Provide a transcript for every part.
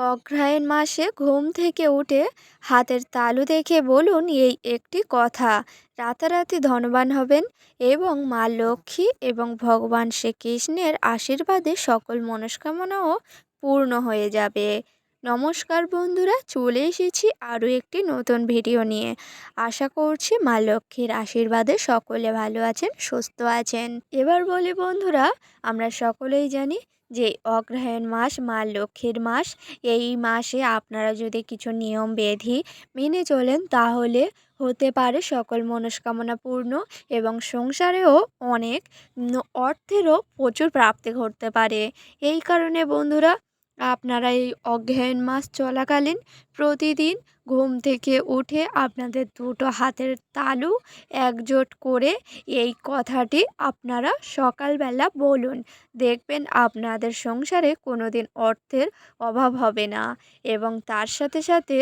অগ্রহায়ণ মাসে ঘুম থেকে উঠে হাতের তালু দেখে বলুন, এই একটি কথা। রাতারাতি ধনবান হবেন এবং মা লক্ষ্মী এবং ভগবান শ্রীকৃষ্ণের আশীর্বাদে সকল মনস্কামনাও পূর্ণ হয়ে যাবে। নমস্কার বন্ধুরা, চলে এসেছি আরও একটি নতুন ভিডিও নিয়ে। আশা করছি মা লক্ষ্মীর আশীর্বাদে সকলে ভালো আছেন, সুস্থ আছেন। এবার বলি বন্ধুরা, আমরা সকলেই জানি যে অগ্রহায়ণ মাস, মা লক্ষ্মীর মাস, এই মাসে আপনারা যদি কিছু নিয়ম বেধি মেনে চলেন, তাহলে হতে পারে সকল মনস্কামনা পূর্ণ এবং সংসারেও অনেক অর্থেরও প্রচুর প্রাপ্তি ঘটতে পারে। এই কারণে বন্ধুরা আপনারা এই অজ্ঞান মাস চলাকালীন প্রতিদিন ঘুম থেকে উঠে আপনাদের দুটো হাতের তালু একজোট করে এই কথাটি আপনারা সকালবেলা বলুন। দেখবেন আপনাদের সংসারে কোনো দিন অর্থের অভাব হবে না এবং তার সাথে সাথে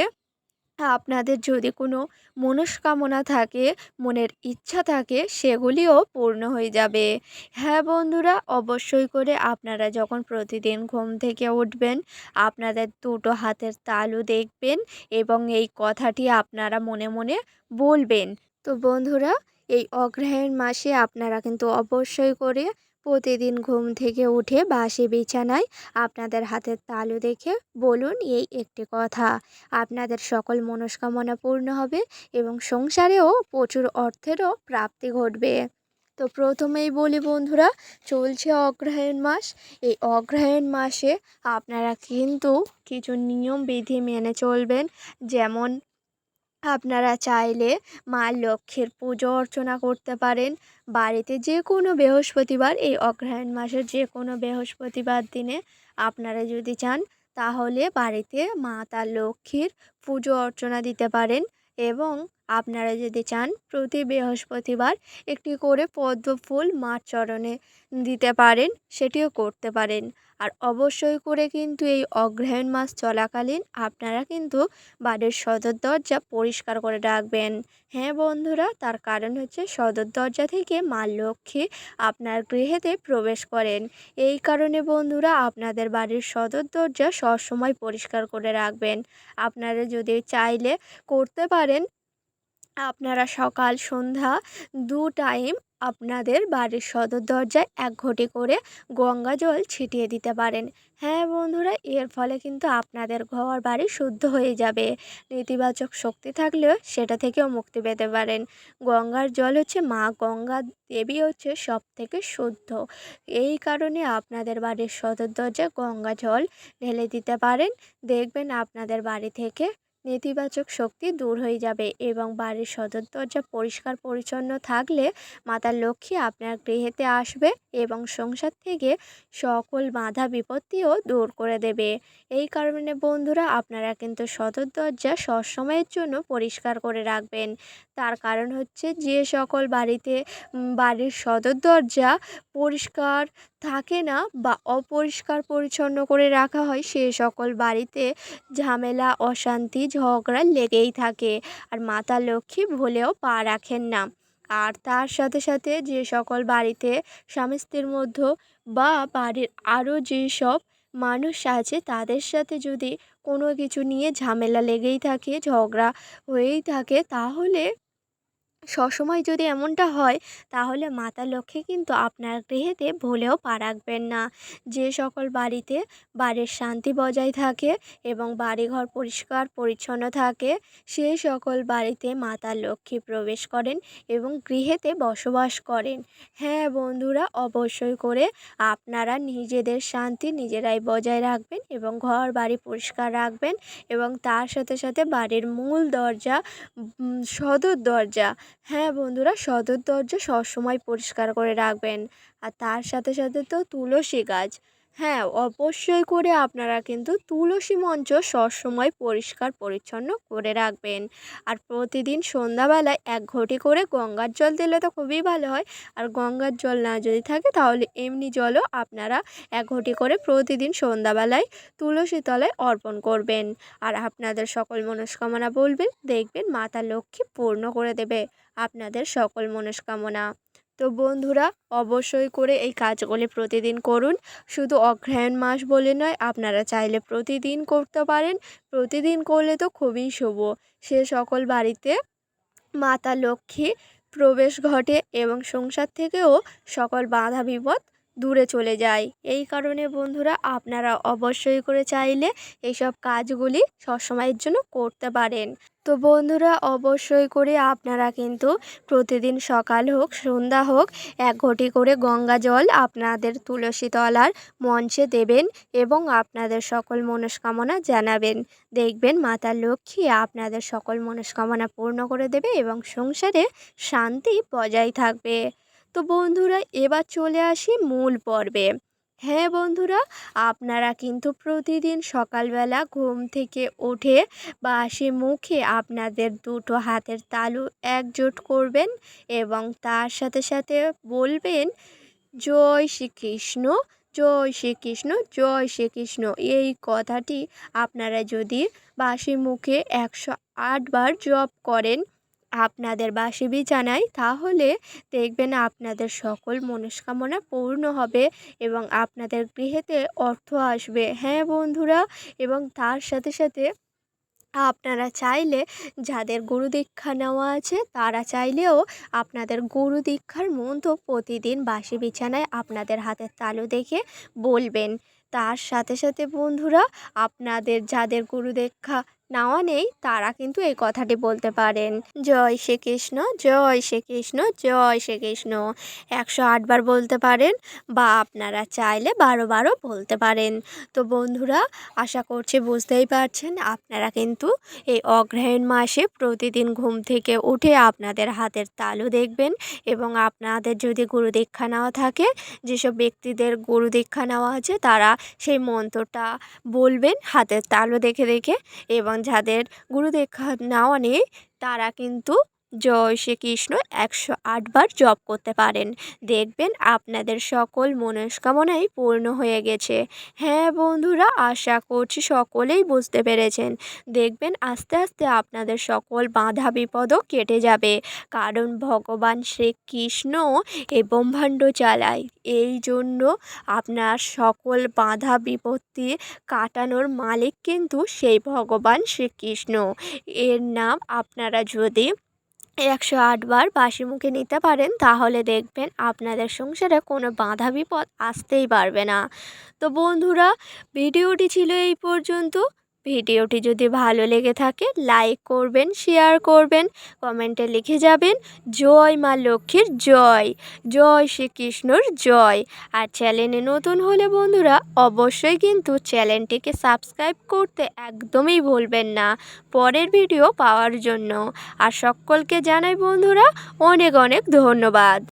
আপনাদের যদি কোনো মনস্কামনা থাকে, মনের ইচ্ছা থাকে, সেগুলিও পূর্ণ হয়ে যাবে। হ্যাঁ বন্ধুরা, অবশ্যই করে আপনারা যখন প্রতিদিন ঘুম থেকে উঠবেন, আপনাদের দুটো হাতের তালু দেখবেন এবং এই কথাটি আপনারা মনে মনে বলবেন। তো বন্ধুরা, এই অগ্রহায়ণ মাসে আপনারা কিন্তু অবশ্যই করে প্রতিদিন ঘুম থেকে উঠে বাসি বিছানায় আপনাদের হাতের তালু দেখে বলুন এই একটি কথা। আপনাদের সকল মনস্কামনা পূর্ণ হবে এবং সংসারেও প্রচুর অর্থেরও প্রাপ্তি ঘটবে। তো প্রথমেই বলি বন্ধুরা, চলছে অগ্রহায়ণ মাস। এই অগ্রহায়ণ মাসে আপনারা কিন্তু কিছু নিয়ম বিধি মেনে চলবেন। যেমন আপনারা চাইলে মা লক্ষ্মীর পুজো অর্চনা করতে পারেন। বাড়িতে যে কোনো বৃহস্পতিবার, এই অগ্রহায়ণ মাসের যে কোনো বৃহস্পতিবার দিনে আপনারা যদি চান, তাহলে বাড়িতে মা তার লক্ষ্মীর পুজো অর্চনা দিতে পারেন এবং আপনারা যদি চান, প্রতি বৃহস্পতিবার একটি করে পদ্ম ফুল মার চরণে দিতে পারেন, সেটিও করতে পারেন। আর অবশ্যই করে কিন্তু এই অগ্রহায়ণ মাস চলাকালীন আপনারা কিন্তু বাড়ির সদর দরজা পরিষ্কার করে রাখবেন। হ্যাঁ বন্ধুরা, তার কারণ হচ্ছে সদর দরজা থেকে মা লক্ষ্মী আপনার গৃহেতে প্রবেশ করেন। এই কারণে বন্ধুরা, আপনাদের বাড়ির সদর দরজা সবসময় পরিষ্কার করে রাখবেন। আপনারা যদি চাইলে করতে পারেন আপনারা সকাল, সন্ধ্যা দু টাইম আপনাদের বাড়ির সদর দরজায় এক ঘটি করে গঙ্গা জল ছিটিয়ে দিতে পারেন। হ্যাঁ বন্ধুরা, এর ফলে কিন্তু আপনাদের ঘর বাড়ি শুদ্ধ হয়ে যাবে। নেতিবাচক শক্তি থাকলেও সেটা থেকেও মুক্তি পেতে পারেন। গঙ্গার জল হচ্ছে মা গঙ্গা দেবী হচ্ছে সব থেকে শুদ্ধ। এই কারণে আপনাদের বাড়ির সদর দরজায় গঙ্গা জল ঢেলে দিতে পারেন। দেখবেন আপনাদের বাড়ি থেকে নেতিবাচক শক্তি দূর হয়ে যাবে এবং বাড়ির সদর দরজা পরিষ্কার পরিচ্ছন্ন থাকলে মাতা লক্ষ্মী আপনার গৃহেতে আসবে এবং সংসার থেকে সকল বাধা বিপত্তিও দূর করে দেবে। এই কারণে বন্ধুরা, আপনারা কিন্তু সদর দরজা সবসময়ের জন্য পরিষ্কার করে রাখবেন। তার কারণ হচ্ছে যে সকল বাড়িতে বাড়ির সদর দরজা পরিষ্কার থাকে না বা অপরিষ্কার পরিচ্ছন্ন করে রাখা হয়, সে সকল বাড়িতে ঝামেলা, অশান্তি, ঝগড়া লেগেই থাকে। আর মাতা লক্ষ্মী ভুলেও পা রাখেন না। আর তার সাথে সাথে যে সকল বাড়িতে স্বামী স্ত্রীর মধ্যে বা বাড়ির আরও যেসব মানুষ আছে, তাদের সাথে যদি কোনো কিছু নিয়ে ঝামেলা লেগেই থাকে, ঝগড়া হয়েই থাকে, তাহলে সবসময় যদি এমনটা হয়, তাহলে মাতা লক্ষ্মী কিন্তু আপনার গৃহেতে ভুলেও পা রাখবেন না। যে সকল বাড়িতে বাড়ির শান্তি বজায় থাকে এবং বাড়িঘর পরিষ্কার পরিচ্ছন্ন থাকে সেই সকল বাড়িতে মাতা লক্ষ্মী প্রবেশ করেন এবং গৃহেতে বসবাস করেন। হ্যাঁ বন্ধুরা, অবশ্যই করে আপনারা নিজেদের শান্তি নিজেরাই বজায় রাখবেন এবং ঘর বাড়ি পরিষ্কার রাখবেন এবং তার সাথে সাথে বাড়ির মূল দরজা সদর দরজা হ্যাঁ বন্ধুরা, সদর দরজা সবসময় পরিষ্কার করে রাখবেন। আর তার সাথে সাথে তো তুলসী গাছ। হ্যাঁ অবশ্যই করে আপনারা কিন্তু তুলসী মঞ্চ সবসময় পরিষ্কার পরিচ্ছন্ন করে রাখবেন। আর প্রতিদিন সন্ধ্যাবেলায় এক ঘটি করে গঙ্গার জল দিলে তো খুবই ভালো হয়। আর গঙ্গার জল না যদি থাকে তাহলে এমনি জলও আপনারা এক ঘটি করে প্রতিদিন সন্ধ্যাবেলায় তুলসী তলায় অর্পণ করবেন। আর আপনাদের সকল মনস্কামনা বলবেন, দেখবেন মাতা লক্ষ্মী পূর্ণ করে দেবে আপনাদের সকল মনস্কামনা। তো বন্ধুরা, অবশ্যই করে এই কাজগুলি প্রতিদিন করুন। শুধু অগ্রহায়ণ মাস বলে নয়, আপনারা চাইলে প্রতিদিন করতে পারেন। প্রতিদিন করলে তো খুবই শুভ। সে সকল বাড়িতে মাতা লক্ষ্মী প্রবেশ ঘটে এবং সংসার থেকেও সকল বাধা বিপদ দূরে চলে যায়। এই কারণে বন্ধুরা, আপনারা অবশ্যই করে চাইলে এইসব কাজগুলি সবসময়ের জন্য করতে পারেন। তো বন্ধুরা, অবশ্যই করে আপনারা কিন্তু প্রতিদিন সকাল হোক, সন্ধ্যা হোক, এক ঘটি করে গঙ্গা জল আপনাদের তুলসী তলার মঞ্চে দেবেন এবং আপনাদের সকল মনস্কামনা জানাবেন। দেখবেন মাতা লক্ষ্মী আপনাদের সকল মনস্কামনা পূর্ণ করে দেবে এবং সংসারে শান্তি বজায় থাকবে। তো বন্ধুরা, এবার চলে আসি মূল পর্বে। হ্যাঁ বন্ধুরা, আপনারা কিন্তু প্রতিদিন সকালবেলা ঘুম থেকে উঠে বাসি মুখে আপনাদের দুটো হাতের তালু একজোট করবেন এবং তার সাথে সাথে বলবেন, জয় শ্রীকৃষ্ণ জয় শ্রীকৃষ্ণ জয় শ্রীকৃষ্ণ। এই কথাটি আপনারা যদি বাসি মুখে একশো আটবার জপ করেন আপনাদের বাসি বিছানায় তাহলে দেখবেন আপনাদের সকল মনস্কামনা পূর্ণ হবে এবং আপনাদের গৃহেতে অর্থ আসবে। হ্যাঁ বন্ধুরা, এবং তার সাথে সাথে আপনারা চাইলে যাদের গুরু দীক্ষা নেওয়া আছে, তারা চাইলেও আপনাদের গুরু দীক্ষার মন্ত্র প্রতিদিন বাসি বিছানায় আপনাদের হাতের তালু দেখে বলবেন। তার সাথে সাথে বন্ধুরা, আপনাদের যাদের গুরু দীক্ষা নেওয়া নেই তারা কিন্তু এই কথাটি বলতে পারেন, জয় শ্রীকৃষ্ণ জয় শ্রীকৃষ্ণ জয় শ্রীকৃষ্ণ। একশো আটবার বলতে পারেন বা আপনারা চাইলে বারো বারো বলতে পারেন। তো বন্ধুরা, আশা করছি বুঝতেই পারছেন, আপনারা কিন্তু এই অগ্রহায়ণ মাসে প্রতিদিন ঘুম থেকে উঠে আপনাদের হাতের তালু দেখবেন এবং আপনাদের যদি গুরু দীক্ষা নেওয়া থাকে, যেসব ব্যক্তিদের গুরু দীক্ষা নেওয়া আছে, তারা সেই মন্ত্রটা বলবেন, হাতের তালু দেখে দেখে এবং যাদের গুরু দীক্ষা নেওয়া নেই তারা কিন্তু জয় শ্রীকৃষ্ণ একশো আটবার জপ করতে পারেন। দেখবেন আপনাদের সকল মনস্কামনাই পূর্ণ হয়ে গেছে। হ্যাঁ বন্ধুরা, আশা করছি সকলেই বুঝতে পেরেছেন। দেখবেন আস্তে আস্তে আপনাদের সকল বাধা বিপদও কেটে যাবে। কারণ ভগবান শ্রীকৃষ্ণ এই ব্রহ্মাণ্ড চালায়। এই জন্য আপনার সকল বাধা বিপত্তি কাটানোর মালিক কিন্তু সেই ভগবান শ্রীকৃষ্ণ। এর নাম আপনারা যদি একশো আটবার বাঁশি মুখে নিতে পারেন, তাহলে দেখবেন আপনাদের সংসারে কোনো বাধা বিপদ আসতেই পারবে না। তো বন্ধুরা, ভিডিওটি ছিল এই পর্যন্ত। ভিডিওটি যদি ভালো লেগে থাকে লাইক করবেন শেয়ার করবেন কমেন্টে লিখে যাবেন, জয় মা লক্ষ্মীর জয় জয় শ্রীকৃষ্ণর জয়। আর চ্যানেলে নতুন হলে বন্ধুরা, অবশ্যই কিন্তু চ্যানেলটিকে সাবস্ক্রাইব করতে একদমই ভুলবেন না পরের ভিডিও পাওয়ার জন্য। আর সকলকে জানাই বন্ধুরা, অনেক অনেক ধন্যবাদ।